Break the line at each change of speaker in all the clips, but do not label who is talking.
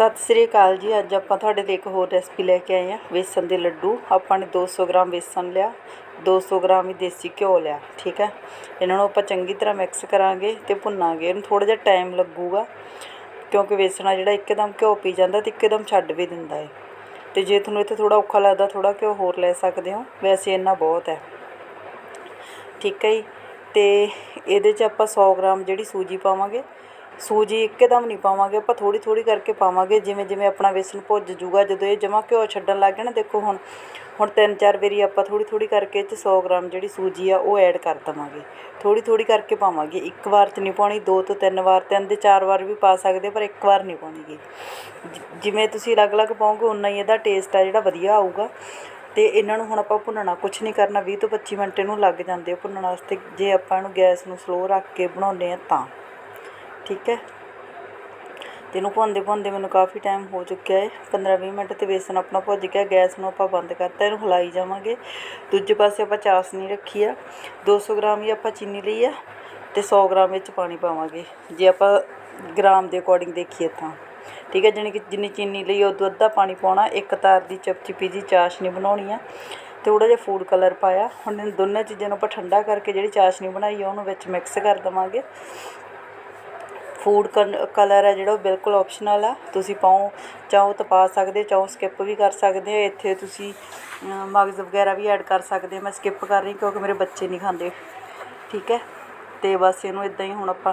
ਸਤਿ ਸ੍ਰੀ ਅਕਾਲ ਜੀ। ਅੱਜ ਆਪਾਂ ਤੁਹਾਡੇ ਲਈ ਇੱਕ ਹੋਰ ਰੈਸਪੀ ਲੈ ਕੇ ਆਏ ਹਾਂ। ਵੇਸਣ ਦੇ ਲੱਡੂ। ਆਪਾਂ ਨੇ 200 ਗ੍ਰਾਮ ਵੇਸਣ ਲਿਆ 200 ਗ੍ਰਾਮ ਹੀ ਦੇਸੀ ਘਿਓ ਲਿਆ, ਠੀਕ ਹੈ। ਇਹਨਾਂ ਨੂੰ ਆਪਾਂ ਚੰਗੀ ਤਰ੍ਹਾਂ ਮਿਕਸ ਕਰਾਂਗੇ ਤੇ ਭੁੰਨਾਂਗੇ। ਇਹਨੂੰ ਥੋੜਾ ਜਿਹਾ ਟਾਈਮ ਲੱਗੂਗਾ, ਕਿਉਂਕਿ ਵੇਸਣ ਆ ਜਿਹੜਾ ਇੱਕਦਮ ਘਿਓ ਪੀ ਜਾਂਦਾ ਤੇ ਇੱਕਦਮ ਛੱਡ ਵੀ ਦਿੰਦਾ ਹੈ ਤੇ ਜੇ ਤੁਹਾਨੂੰ ਇੱਥੇ ਥੋੜਾ ਔਖਾ ਲੱਗਦਾ ਥੋੜਾ ਘਿਓ ਹੋਰ ਲੈ ਸਕਦੇ ਹੋ। ਵੈਸੇ ਇੰਨਾ ਬਹੁਤ ਹੈ। ਠੀਕ ਹੈ ਜੀ। ਅਤੇ ਇਹਦੇ 'ਚ ਆਪਾਂ ਸੌ ਗ੍ਰਾਮ ਜਿਹੜੀ ਸੂਜੀ ਪਾਵਾਂਗੇ। ਸੂਜੀ ਇੱਕਦਮ ਨਹੀਂ ਪਾਵਾਂਗੇ, ਆਪਾਂ ਥੋੜ੍ਹੀ ਥੋੜ੍ਹੀ ਕਰਕੇ ਪਾਵਾਂਗੇ। ਜਿਵੇਂ ਜਿਵੇਂ ਆਪਣਾ ਵੇਸਣ ਭੁੱਜ ਜੂਗਾ, ਜਦੋਂ ਇਹ ਜਮਾ ਘਿਓ ਛੱਡਣ ਲੱਗ ਗਿਆ ਨਾ, ਦੇਖੋ ਹੁਣ ਹੁਣ ਤਿੰਨ ਚਾਰ ਵਾਰੀ ਆਪਾਂ ਥੋੜ੍ਹੀ ਥੋੜ੍ਹੀ ਕਰਕੇ ਇਹ 'ਚ 100 ਗ੍ਰਾਮ ਜਿਹੜੀ ਸੂਜੀ ਆ, ਉਹ ਐਡ ਕਰ ਦਵਾਂਗੇ। ਥੋੜ੍ਹੀ ਥੋੜ੍ਹੀ ਕਰਕੇ ਪਾਵਾਂਗੇ। ਇੱਕ ਵਾਰ 'ਚ ਨਹੀਂ ਪਾਉਣੀ, ਦੋ ਤੋਂ ਤਿੰਨ ਵਾਰ, ਤਿੰਨ ਦੇ ਚਾਰ ਵਾਰ ਵੀ ਪਾ ਸਕਦੇ ਪਰ ਇੱਕ ਵਾਰ ਨਹੀਂ ਪਾਉਣੀ ਗੀ। ਜਿਵੇਂ ਤੁਸੀਂ ਅਲੱਗ-ਅਲੱਗ ਪਾਓਗੇ ਉਨਾ ਹੀ ਇਹਦਾ ਟੇਸਟ ਆ ਜਿਹੜਾ ਵਧੀਆ ਆਊਗਾ। ਅਤੇ ਇਹਨਾਂ ਨੂੰ ਹੁਣ ਆਪਾਂ ਭੁੰਨਣਾ, ਕੁਛ ਨਹੀਂ ਕਰਨਾ, ਵੀਹ ਤੋਂ 25 ਮਿੰਟ ਇਹਨੂੰ ਲੱਗ ਜਾਂਦੇ ਭੁੰਨਣ ਵਾਸਤੇ। ਜੇ ਆਪਾਂ ਇਹਨੂੰ ਗੈਸ ਨੂੰ ਸਲੋ ਰੱਖ ਕੇ ਬਣਾਉਂਦੇ ਆ ਤਾਂ। ਠੀਕ ਹੈ? ਤੇ ਇਹਨੂੰ ਭੁੰਨਦੇ ਭੁੰਨਦੇ ਮੈਨੂੰ ਕਾਫੀ ਟਾਈਮ ਹੋ ਚੁੱਕਿਆ ਹੈ 15-20 ਮਿੰਟ ਤੇ ਵੇਸਣ ਆਪਣਾ ਭੁੱਜ ਗਿਆ, ਗੈਸ ਨੂੰ ਆਪਾਂ ਬੰਦ ਕਰਤਾ, ਇਹਨੂੰ ਹਿਲਾਈ ਜਾਵਾਂਗੇ। ਦੂਜੇ ਪਾਸੇ ਆਪਾਂ ਚਾਸਨੀ ਰੱਖੀ ਆ। 200 ਗ੍ਰਾਮ ਹੀ ਆਪਾਂ ਚੀਨੀ ਲਈ ਆ ਤੇ 100 ਗ੍ਰਾਮ ਵਿੱਚ ਪਾਣੀ ਪਾਵਾਂਗੇ। ਜੇ ਆਪਾਂ ਗ੍ਰਾਮ ਦੇ ਅਕੋਰਡਿੰਗ ਦੇਖੀਏ ਤਾਂ। ਠੀਕ ਹੈ, ਜਾਣੀ ਕਿ ਜਿੰਨੀ ਚੀਨੀ ਲਈ ਉਹ ਦੁੱਧ ਅੱਧਾ ਪਾਣੀ ਪਾਉਣਾ, ਇੱਕ ਤਾਰ ਦੀ ਚਪਚਪੀ ਜੀ ਚਾਸ਼ਨੀ ਬਣਾਉਣੀ ਆ ਥੋੜ੍ਹਾ ਜਿਹਾ ਫੂਡ ਕਲਰ ਪਾਇਆ। ਹੁਣ ਇਹਨਾਂ ਦੋਨਾਂ ਚੀਜ਼ਾਂ ਨੂੰ ਆਪਾਂ ਠੰਡਾ ਕਰਕੇ ਜਿਹੜੀ ਚਾਸ਼ਨੀ ਬਣਾਈ ਆ, ਉਹਨੂੰ ਵਿੱਚ ਮਿਕਸ ਕਰ ਦਵਾਂਗੇ। ਫੂਡ ਕਲਰ ਹੈ ਜਿਹੜਾ, ਉਹ ਬਿਲਕੁਲ ਆਪਸ਼ਨਲ ਆ। ਤੁਸੀਂ ਪਾਓ, ਚਾਹੋ ਤਾਂ ਪਾ ਸਕਦੇ, ਚਾਹੋ ਸਕਿਪ ਵੀ ਕਰ ਸਕਦੇ ਹੋ ਇੱਥੇ ਤੁਸੀਂ ਮਗਜ਼ ਵਗੈਰਾ ਵੀ ਐਡ ਕਰ ਸਕਦੇ ਮੈਂ ਸਕਿਪ ਕਰ ਰਹੀ ਕਿਉਂਕਿ ਮੇਰੇ ਬੱਚੇ ਨਹੀਂ ਖਾਂਦੇ। ਠੀਕ ਹੈ। ਤੇ ਬਸ ਇਹਨੂੰ ਇਦਾਂ ਹੀ ਹੁਣ ਆਪਾਂ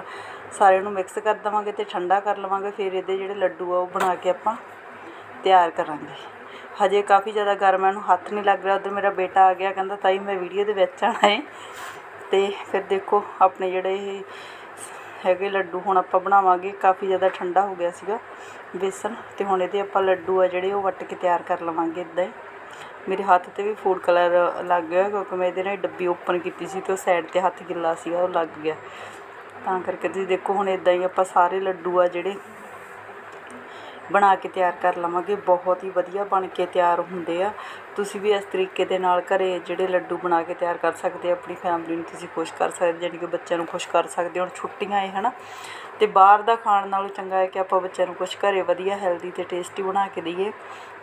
ਸਾਰੇ ਨੂੰ ਮਿਕਸ ਕਰ ਦੇਵਾਂਗੇ ਤੇ ਠੰਡਾ ਕਰ ਲਵਾਂਗੇ, ਫਿਰ ਇਹਦੇ ਜਿਹੜੇ ਲੱਡੂ ਆ ਉਹ ਬਣਾ ਕੇ ਆਪਾਂ ਤਿਆਰ ਕਰਾਂਗੇ। ਹਜੇ ਕਾਫੀ ਜ਼ਿਆਦਾ ਗਰਮ ਹੈ ਇਹਨੂੰ ਹੱਥ ਨਹੀਂ ਲੱਗ ਰਿਹਾ, ਉਧਰ ਮੇਰਾ ਬੇਟਾ ਆ ਗਿਆ, ਕਹਿੰਦਾ ਤਾਈ ਮੈਂ ਵੀਡੀਓ ਦੇ ਵਿੱਚ ਆਣਾ ਹੈ ਤੇ ਫਿਰ ਦੇਖੋ, ਆਪਣੇ ਜਿਹੜੇ ਇਹ ਹੈਗੇ ਲੱਡੂ ਹੁਣ ਆਪਾਂ ਬਣਾਵਾਂਗੇ, ਕਾਫੀ ਜ਼ਿਆਦਾ ਠੰਡਾ ਹੋ ਗਿਆ ਸੀਗਾ ਬੇਸਨ, ਤੇ ਹੁਣ ਇਹਦੇ ਆਪਾਂ ਲੱਡੂ ਆ ਜਿਹੜੇ ਉਹ ਵੱਟ ਕੇ ਤਿਆਰ ਕਰ ਲਵਾਂਗੇ ਇਦਾਂ ਹੀ। ਮੇਰੇ ਹੱਥ ਤੇ ਵੀ ਫੂਡ ਕਲਰ ਲੱਗ ਗਿਆ ਕਿਉਂਕਿ ਮੈਂ ਇਹਦੇ ਨਾਲ ਡੱਬੀ ਓਪਨ ਕੀਤੀ ਸੀ ਅਤੇ ਉਹ ਸਾਈਡ ਤੇ ਹੱਥ ਗਿੱਲਾ ਸੀਗਾ, ਉਹ ਲੱਗ ਗਿਆ। ਤਾਂ ਕਰਕੇ ਤੁਸੀਂ ਦੇਖੋ ਹੁਣ ਇੱਦਾਂ ਹੀ ਆਪਾਂ ਸਾਰੇ ਲੱਡੂ ਆ ਜਿਹੜੇ ਬਣਾ ਕੇ ਤਿਆਰ ਕਰ ਲਵਾਂਗੇ। ਬਹੁਤ ਹੀ ਵਧੀਆ ਬਣ ਕੇ ਤਿਆਰ ਹੁੰਦੇ ਆ। ਤੁਸੀਂ ਵੀ ਇਸ ਤਰੀਕੇ ਦੇ ਨਾਲ ਘਰੇ ਜਿਹੜੇ ਲੱਡੂ ਬਣਾ ਕੇ ਤਿਆਰ ਕਰ ਸਕਦੇ ਆਪਣੀ ਫੈਮਿਲੀ ਨੂੰ ਤੁਸੀਂ ਖੁਸ਼ ਕਰ ਸਕਦੇ, ਜਾਣੀ ਕਿ ਬੱਚਿਆਂ ਨੂੰ ਖੁਸ਼ ਕਰ ਸਕਦੇ ਹੋ, ਹੁਣ ਛੁੱਟੀਆਂ ਹੈ ਹਨਾ? ਤੇ ਬਾਹਰ ਦਾ ਖਾਣ ਨਾਲੋਂ ਚੰਗਾ ਹੈ ਕਿ ਆਪਾਂ ਬੱਚਿਆਂ ਨੂੰ ਕੁਝ ਘਰੇ ਵਧੀਆ ਹੈਲਦੀ ਤੇ ਟੇਸਟੀ ਬਣਾ ਕੇ ਦਈਏ।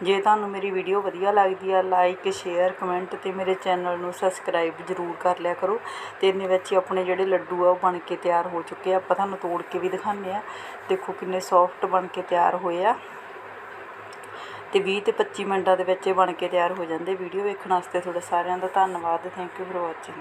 ਜੇ ਤੁਹਾਨੂੰ ਮੇਰੀ ਵੀਡੀਓ ਵਧੀਆ ਲੱਗਦੀ ਆ ਲਾਈਕ ਸ਼ੇਅਰ ਕਮੈਂਟ ਤੇ ਮੇਰੇ ਚੈਨਲ ਨੂੰ ਸਬਸਕ੍ਰਾਈਬ ਜ਼ਰੂਰ ਕਰ ਲਿਆ ਕਰੋ। ਤੇ ਇਹਨੇ ਵਿੱਚ ਹੀ ਆਪਣੇ ਜਿਹੜੇ ਲੱਡੂ ਆ, ਉਹ ਬਣ ਕੇ ਤਿਆਰ ਹੋ ਚੁੱਕੇ ਆ। ਆਪਾਂ ਤੁਹਾਨੂੰ ਤੋੜ ਕੇ ਵੀ ਦਿਖਾਉਂਦੇ ਆ। ਦੇਖੋ ਕਿੰਨੇ ਸੌਫਟ ਬਣ ਕੇ ਤਿਆਰ ਹੋਏ ਆ। ਤੇ 20 ਤੇ 25 ਮਿੰਟਾਂ ਦੇ ਵਿੱਚ ਇਹ ਬਣ ਕੇ ਤਿਆਰ ਹੋ ਜਾਂਦੇ। ਵੀਡੀਓ ਵੇਖਣ ਵਾਸਤੇ ਤੁਹਾਡਾ ਸਾਰਿਆਂ ਦਾ ਧੰਨਵਾਦ। Thank you for watching